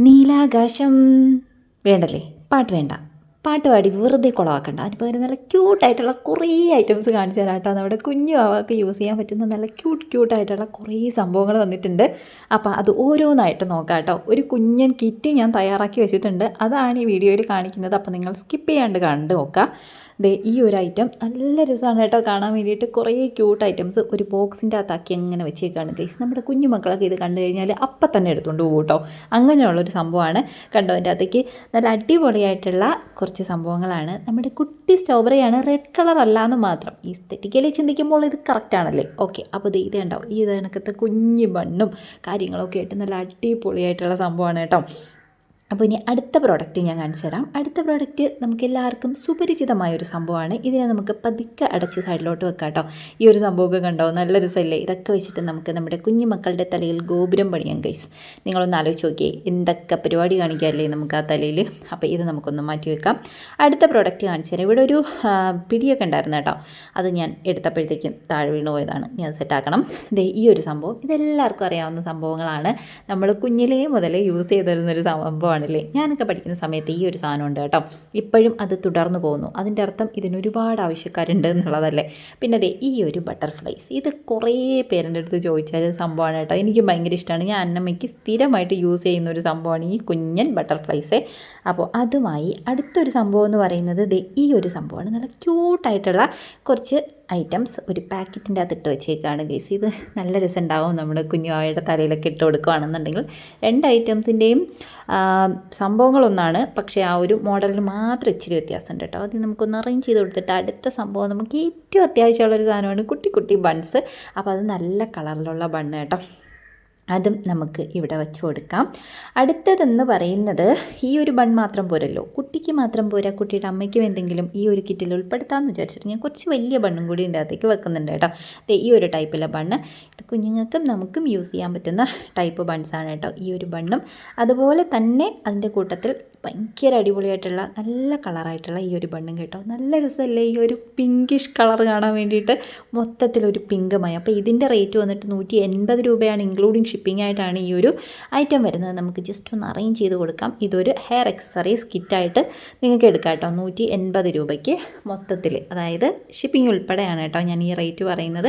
നീലാകാശം. വേണ്ടല്ലേ? പാട്ട് വേണ്ട. പാട്ട് പാടി വെറുതെ കുളമാക്കണ്ട അതിന് പകരം നല്ല ക്യൂട്ടായിട്ടുള്ള കുറേ ഐറ്റംസ് കാണിച്ചു തരാം കേട്ടോ. നമ്മുടെ കുഞ്ഞു ആവാക്ക് യൂസ് ചെയ്യാൻ പറ്റുന്ന നല്ല ക്യൂട്ട് ക്യൂട്ടായിട്ടുള്ള കുറേ സംഭവങ്ങൾ വന്നിട്ടുണ്ട്. അപ്പോൾ അത് ഓരോന്നായിട്ട് നോക്കാം കേട്ടോ. ഒരു കുഞ്ഞൻ കിറ്റ് ഞാൻ തയ്യാറാക്കി വെച്ചിട്ടുണ്ട്. അതാണ് ഈ വീഡിയോയിൽ കാണിക്കുന്നത്. അപ്പോൾ നിങ്ങൾ സ്കിപ്പ് ചെയ്യാണ്ട് കണ്ട് നോക്കുക ദേ ഈ ഒരു ഐറ്റം നല്ല രസമാണ് കേട്ടോ. കാണാൻ വേണ്ടിയിട്ട് കുറേ ക്യൂട്ട് ഐറ്റംസ് ഒരു ബോക്സിന്റെ അകത്താക്കി അങ്ങനെ വെച്ചേക്കാണ്. ഗൈസ് നമ്മുടെ കുഞ്ഞു മക്കളൊക്കെ ഇത് കണ്ടു കഴിഞ്ഞാൽ അപ്പം തന്നെ എടുത്തുകൊണ്ട് പോകും കേട്ടോ. അങ്ങനെയുള്ളൊരു സംഭവമാണ് കണ്ടോ അതിന്റെ അകത്തേക്ക് നല്ല അടിപൊളിയായിട്ടുള്ള കുറച്ച് സംഭവങ്ങളാണ്. നമ്മുടെ കുട്ടി സ്ട്രോബെറിയാണ് റെഡ് കളർ അല്ല എന്ന് മാത്രം. ഈ തെറ്റിക്കലി ചിന്തിക്കുമ്പോൾ ഇത് കറക്റ്റാണല്ലേ ഓക്കെ അപ്പോൾ ഇത് ഉണ്ടാവും ഈ കണക്കത്തെ കുഞ്ഞു ബണ്ണും കാര്യങ്ങളൊക്കെ ആയിട്ട് നല്ല അടിപൊളിയായിട്ടുള്ള സംഭവമാണ് കേട്ടോ. അപ്പോൾ ഇനി അടുത്ത പ്രോഡക്റ്റ് ഞാൻ കാണിച്ചു തരാം. അടുത്ത പ്രോഡക്റ്റ് നമുക്ക് എല്ലാവർക്കും സുപരിചിതമായ ഒരു സംഭവമാണ്. ഇതിനെ നമുക്ക് പതുക്കെ അടച്ച് സൈഡിലോട്ട് വെക്കാം കേട്ടോ. ഈ ഒരു സംഭവമൊക്കെ കണ്ടോ? നല്ല രസമല്ലേ? ഇതൊക്കെ വെച്ചിട്ട് നമുക്ക് നമ്മുടെ കുഞ്ഞുമക്കളുടെ തലയിൽ ഗോപുരം പണിയാം ഗൈസ് നിങ്ങളൊന്ന് ആലോചിച്ച് നോക്കിയേ എന്തൊക്കെ പരിപാടി കാണിക്കാമല്ലേ നമുക്ക് ആ തലയിൽ? അപ്പോൾ ഇത് നമുക്കൊന്ന് മാറ്റി വെക്കാം. അടുത്ത പ്രോഡക്റ്റ് കാണിച്ചു തരാം. ഇവിടെ ഒരു പിടിയൊക്കെ ഉണ്ടായിരുന്നു കേട്ടോ. അത് ഞാൻ എടുത്തപ്പോഴത്തേക്കും താഴെ വീണ് പോയതാണ്. ഞാൻ സെറ്റാക്കണം ഇതേ ഈ ഒരു സംഭവം. ഇതെല്ലാവർക്കും അറിയാവുന്ന സംഭവങ്ങളാണ്. നമ്മൾ കുഞ്ഞിലേ മുതലേ യൂസ് ചെയ്ത് വരുന്നൊരു സംഭവമാണല്ലേ ഞാനൊക്കെ പഠിക്കുന്ന സമയത്ത് ഈ ഒരു സാധനം ഉണ്ട് കേട്ടോ. ഇപ്പോഴും അത് തുടർന്നു പോകുന്നു. അതിന്റെ അർത്ഥം ഇതിന് ഒരുപാട് ആവശ്യക്കാരുണ്ട് എന്നുള്ളതല്ലേ? പിന്നെ അതെ ഈ ഒരു ബട്ടർഫ്ലൈസ് ഇത് കുറേ പേരന്റെ അടുത്ത് ചോദിച്ചാൽ സംഭവമാണ് കേട്ടോ. എനിക്ക് ഭയങ്കര ഇഷ്ടമാണ്. ഞാൻ അന്നമ്മയ്ക്ക് സ്ഥിരമായിട്ട് യൂസ് ചെയ്യുന്ന ഒരു സംഭവമാണ് ഈ കുഞ്ഞൻ ബട്ടർഫ്ലൈസ്. അപ്പോൾ അതുമായി അടുത്തൊരു സംഭവം എന്ന് പറയുന്നത് ഈ ഒരു സംഭവമാണ്. നല്ല ക്യൂട്ടായിട്ടുള്ള കുറച്ച് ഐറ്റംസ് ഒരു പാക്കറ്റിന്റെ അകത്ത് ഇട്ട് വെച്ചേക്കാണ്. ഗൈസ് ഇത് നല്ല രസമുണ്ടാവും നമ്മുടെ കുഞ്ഞുവാവയുടെ തലയിലൊക്കെ ഇട്ട് കൊടുക്കുകയാണെന്നുണ്ടെങ്കിൽ രണ്ട് ഐറ്റംസിന്റെയും സംഭവങ്ങളൊന്നാണ്. പക്ഷേ ആ ഒരു മോഡലിൽ മാത്രം ഇച്ചിരി വ്യത്യാസമുണ്ട് കേട്ടോ. അത് നമുക്കൊന്ന് അറേഞ്ച് ചെയ്ത് കൊടുത്തിട്ട് അടുത്ത സംഭവം നമുക്ക് ഏറ്റവും അത്യാവശ്യമുള്ളൊരു സാധനമാണ് കുട്ടി കുട്ടി ബൺസ് അപ്പോൾ അത് നല്ല കളറിലുള്ള ബണ്ണ് കേട്ടോ. അതും നമുക്ക് ഇവിടെ വെച്ച് കൊടുക്കാം. അടുത്തതെന്ന് പറയുന്നത് ഈ ഒരു ബൺ മാത്രം പോരല്ലോ. കുട്ടിക്ക് മാത്രം പോരാ. കുട്ടിയുടെ അമ്മയ്ക്കും എന്തെങ്കിലും ഈ ഒരു കിറ്റിൽ ഉൾപ്പെടുത്താമെന്ന് വിചാരിച്ചിട്ട് ഞാൻ കുറച്ച് വലിയ ബണ്ണും കൂടി ഇതിന്റെ അകത്തേക്ക് വെക്കുന്നുണ്ട് കേട്ടോ. ഈ ഒരു ടൈപ്പിലെ ബണ്ണ്. ഇത് കുഞ്ഞുങ്ങൾക്കും നമുക്കും യൂസ് ചെയ്യാൻ പറ്റുന്ന ടൈപ്പ് ബൺസാണ് കേട്ടോ ഈ ഒരു ബണ്ണും. അതുപോലെ തന്നെ അതിന്റെ കൂട്ടത്തിൽ ഭയങ്കര അടിപൊളിയായിട്ടുള്ള നല്ല കളറായിട്ടുള്ള ഈ ഒരു ബണ്ണും കേട്ടോ. നല്ല രസമല്ലേ ഈ ഒരു പിങ്കിഷ് കളർ കാണാൻ വേണ്ടിയിട്ട്. മൊത്തത്തിലൊരു പിങ്ക് മയം. അപ്പോൾ ഇതിന്റെ റേറ്റ് വന്നിട്ട് നൂറ്റി എൺപത് രൂപയാണ് ഇൻക്ലൂഡിങ് ഷിപ്പിംഗ് ആയിട്ടാണ് ഈ ഒരു ഐറ്റം വരുന്നത്. നമുക്ക് ജസ്റ്റ് ഒന്ന് അറേഞ്ച് ചെയ്ത് കൊടുക്കാം. ഇതൊരു ഹെയർ എക്സസറീസ് കിറ്റായിട്ട് നിങ്ങൾക്ക് എടുക്കാം കേട്ടോ. നൂറ്റി എൺപത് രൂപയ്ക്ക് മൊത്തത്തിൽ. അതായത് ഷിപ്പിംഗ് ഉൾപ്പെടെയാണ് കേട്ടോ ഞാൻ ഈ റേറ്റ് പറയുന്നത്.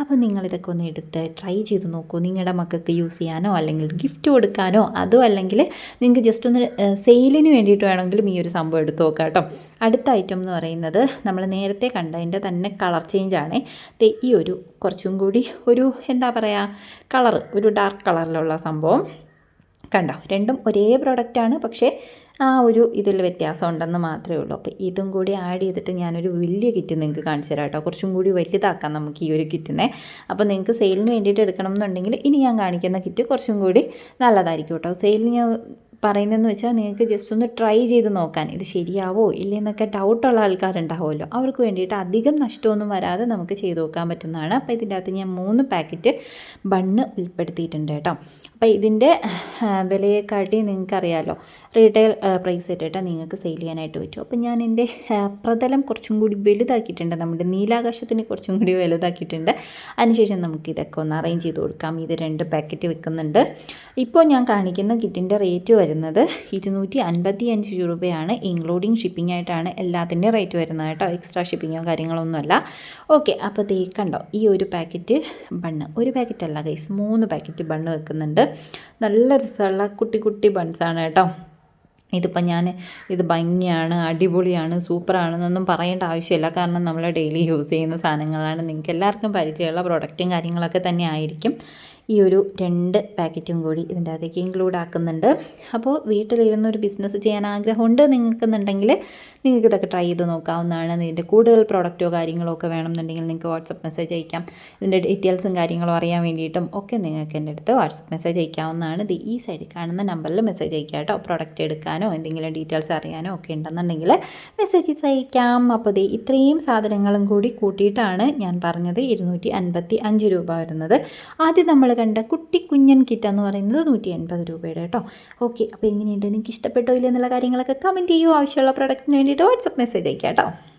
അപ്പോൾ നിങ്ങളിതൊക്കെ ഒന്ന് എടുത്ത് ട്രൈ ചെയ്ത് നോക്കൂ. നിങ്ങളുടെ മക്കൾക്ക് യൂസ് ചെയ്യാനോ അല്ലെങ്കിൽ ഗിഫ്റ്റ് കൊടുക്കാനോ അതോ അല്ലെങ്കിൽ നിങ്ങൾക്ക് ജസ്റ്റ് ഒന്ന് സെയിലിന് വേണ്ടിയിട്ട് വേണമെങ്കിലും ഈ ഒരു സംഭവം എടുത്ത് നോക്കാം കേട്ടോ. അടുത്ത ഐറ്റം എന്ന് പറയുന്നത് നമ്മൾ നേരത്തെ കണ്ടതിന്റെ തന്നെ കളർ ചേഞ്ച് ആണ്. ഈ ഒരു കുറച്ചും കൂടി ഒരു എന്താ പറയുക കളർ ഒരു ഡാർക്ക് കളറിലുള്ള സംഭവം. കണ്ടോ? രണ്ടും ഒരേ പ്രോഡക്റ്റാണ് പക്ഷേ ആ ഒരു ഇതിൽ വ്യത്യാസം ഉണ്ടെന്ന് മാത്രമേ ഉള്ളൂ. അപ്പോൾ ഇതും കൂടി ആഡ് ചെയ്തിട്ട് ഞാനൊരു വലിയ കിറ്റ് നിങ്ങൾക്ക് കാണിച്ചു തരാം കേട്ടോ. കുറച്ചും കൂടി വലുതാക്കാം നമുക്ക് ഈ ഒരു കിറ്റിനെ അപ്പോൾ നിങ്ങൾക്ക് സെയിലിന് വേണ്ടിയിട്ട് എടുക്കണം എന്നുണ്ടെങ്കിൽ ഇനി ഞാൻ കാണിക്കുന്ന കിറ്റ് കുറച്ചും കൂടി നല്ലതായിരിക്കും കേട്ടോ. സെയിലിന് ഞാൻ പറയുന്നതെന്ന് വെച്ചാൽ നിങ്ങൾക്ക് ജസ്റ്റ് ഒന്ന് ട്രൈ ചെയ്ത് നോക്കാൻ ഇത് ശരിയാവോ ഇല്ലെന്നൊക്കെ ഡൗട്ടുള്ള ആൾക്കാരുണ്ടാവുമല്ലോ. അവർക്ക് വേണ്ടിയിട്ട് അധികം നഷ്ടമൊന്നും വരാതെ നമുക്ക് ചെയ്ത് നോക്കാൻ പറ്റുന്നതാണ്. അപ്പോൾ ഇതിന്റെ അകത്ത് ഞാൻ മൂന്ന് പാക്കറ്റ് ബണ്ണ് ഉൾപ്പെടുത്തിയിട്ടുണ്ട് കേട്ടോ. അപ്പോൾ ഇതിന്റെ വിലയെക്കാട്ടി നിങ്ങൾക്കറിയാമല്ലോ റീറ്റെയിൽ പ്രൈസ് ഇട്ടിട്ട് നിങ്ങൾക്ക് സെയിൽ ചെയ്യാനായിട്ട് പറ്റും. അപ്പോൾ ഞാൻ എന്റെ പ്രതലം കുറച്ചും കൂടി വലുതാക്കിയിട്ടുണ്ട്. നമ്മുടെ നീലാകാശത്തിന് കുറച്ചും കൂടി വലുതാക്കിയിട്ടുണ്ട്. അതിനുശേഷം നമുക്ക് ഇതൊക്കെ ഒന്ന് അറേഞ്ച് ചെയ്ത് കൊടുക്കാം. ഇത് രണ്ട് പാക്കറ്റ് വെക്കുന്നുണ്ട്. ഇപ്പോൾ ഞാൻ കാണിക്കുന്ന കിറ്റിന്റെ റേറ്റ് വരുന്നത് ഇരുന്നൂറ്റി അൻപത്തി അഞ്ച് രൂപയാണ്. ഇൻക്ലൂഡിങ് ഷിപ്പിംഗ് ആയിട്ടാണ് എല്ലാത്തിന്റെ റേറ്റ് വരുന്നത് കേട്ടോ. എക്സ്ട്രാ ഷിപ്പിങ്ങോ കാര്യങ്ങളൊന്നുമല്ല. ഓക്കെ അപ്പോൾ ദേ കണ്ടോ ഈ ഒരു പാക്കറ്റ് ബണ്ണ് ഒരു പാക്കറ്റ് അല്ല ഗൈസ് മൂന്ന് പാക്കറ്റ് ബണ്ണ് വെക്കുന്നുണ്ട്. നല്ല രസമുള്ള കുട്ടി കുട്ടി ബൺസാണ് കേട്ടോ. ഇതിപ്പോൾ ഞാൻ ഇത് ഭംഗിയാണ് അടിപൊളിയാണ് സൂപ്പറാണെന്നൊന്നും പറയേണ്ട ആവശ്യമില്ല. കാരണം നമ്മൾ ഡെയിലി യൂസ് ചെയ്യുന്ന സാധനങ്ങളാണ്. നിങ്ങൾക്ക് എല്ലാവർക്കും പരിചയമുള്ള പ്രോഡക്റ്റും കാര്യങ്ങളൊക്കെ തന്നെ ആയിരിക്കും. ഈ ഒരു രണ്ട് പാക്കറ്റും കൂടി ഇതിന്റെ അകത്തേക്ക് ഇൻക്ലൂഡ് ആക്കുന്നുണ്ട്. അപ്പോൾ വീട്ടിലിരുന്ന് ഒരു ബിസിനസ് ചെയ്യാൻ ആഗ്രഹമുണ്ട് നിങ്ങൾക്കെന്നുണ്ടെങ്കിൽ നിങ്ങൾക്ക് ഇതൊക്കെ ട്രൈ ചെയ്ത് നോക്കാവുന്നതാണ്. ഇതിന്റെ കൂടുതൽ പ്രോഡക്റ്റോ കാര്യങ്ങളോ ഒക്കെ വേണമെന്നുണ്ടെങ്കിൽ നിങ്ങൾക്ക് വാട്സപ്പ് മെസ്സേജ് അയക്കാം. ഇതിന്റെ ഡീറ്റെയിൽസും കാര്യങ്ങളും അറിയാൻ വേണ്ടിയിട്ടും ഒക്കെ നിങ്ങൾക്ക് എന്റെ അടുത്ത് വാട്സപ്പ് മെസ്സേജ് അയക്കാവുന്നതാണ്. ഇത് ഈ സൈഡിൽ കാണുന്ന നമ്പറിൽ മെസ്സേജ് അയക്കാം കേട്ടോ. പ്രോഡക്റ്റ് എടുക്കാനോ എന്തെങ്കിലും ഡീറ്റെയിൽസ് അറിയാനോ ഒക്കെ ഉണ്ടെന്നുണ്ടെങ്കിൽ മെസ്സേജസ് അയക്കാം. അപ്പോൾ ഇത് ഇത്രയും സാധനങ്ങളും കൂടി കൂട്ടിയിട്ടാണ് ഞാൻ പറഞ്ഞത്. ഇരുന്നൂറ്റി രൂപ വരുന്നത്. ആദ്യം നമ്മൾ കണ്ട കുട്ടി കുഞ്ഞൻ കിറ്റ് എന്ന് പറയുന്നത് നൂറ്റി എൺപത് രൂപയുടെ കേട്ടോ. ഓക്കെ അപ്പോൾ എങ്ങനെയുണ്ട്? നിങ്ങൾക്ക് ഇഷ്ടപ്പെട്ടോ ഇല്ല എന്നുള്ള കാര്യങ്ങളൊക്കെ കമന്റ് ചെയ്യൂ. ആവശ്യമുള്ള പ്രൊഡക്റ്റിന് വേണ്ടിയിട്ട് വാട്സപ്പ് മെസ്സേജ് അയക്കാം കേട്ടോ.